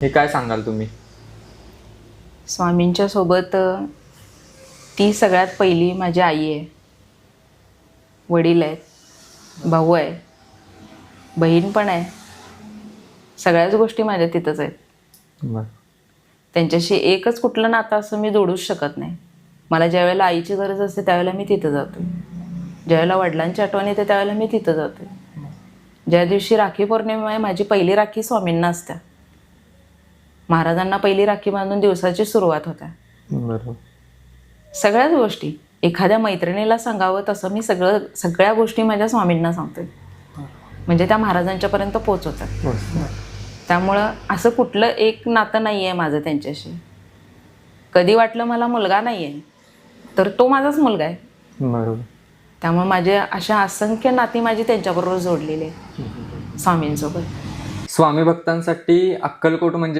हे काय सांगाल तुम्ही? स्वामींच्या सोबत ती सगळ्यात पहिली माझी आई आहे. वडील आहेत भाऊ आहे बहीण पण आहे. सगळ्याच गोष्टी माझ्या तिथंच आहेत. त्यांच्याशी एकच कुठलं नातं असं मी जोडूच शकत नाही. मला ज्यावेळेला आईची गरज असते त्यावेळेला मी तिथं जातो ज्यावेळेला वडिलांची आठवण येते त्यावेळेला मी तिथं जातो ज्या दिवशी राखी पौर्णिमा आहे माझी पहिली राखी स्वामींना असत्या. महाराजांना पहिली राखी बांधून दिवसाची सुरुवात होत्या बरोबर सगळ्याच गोष्टी एखाद्या मैत्रिणीला सांगावं तसं मी सगळं सगळ्या गोष्टी माझ्या स्वामींना सांगते. म्हणजे त्या महाराजांच्यापर्यंत पोचवतात त्यामुळं असं कुठलं एक नातं नाही आहे माझं त्यांच्याशी. कधी वाटलं मला मुलगा नाही आहे तर तो माझाच मुलगा आहे. बरोबर. त्यामुळे माझे अशा असंख्य नाती माझी त्यांच्याबरोबर जोडलेली आहे स्वामींसोबत. स्वामी भक्तांसाठी अक्कलकोट म्हणजे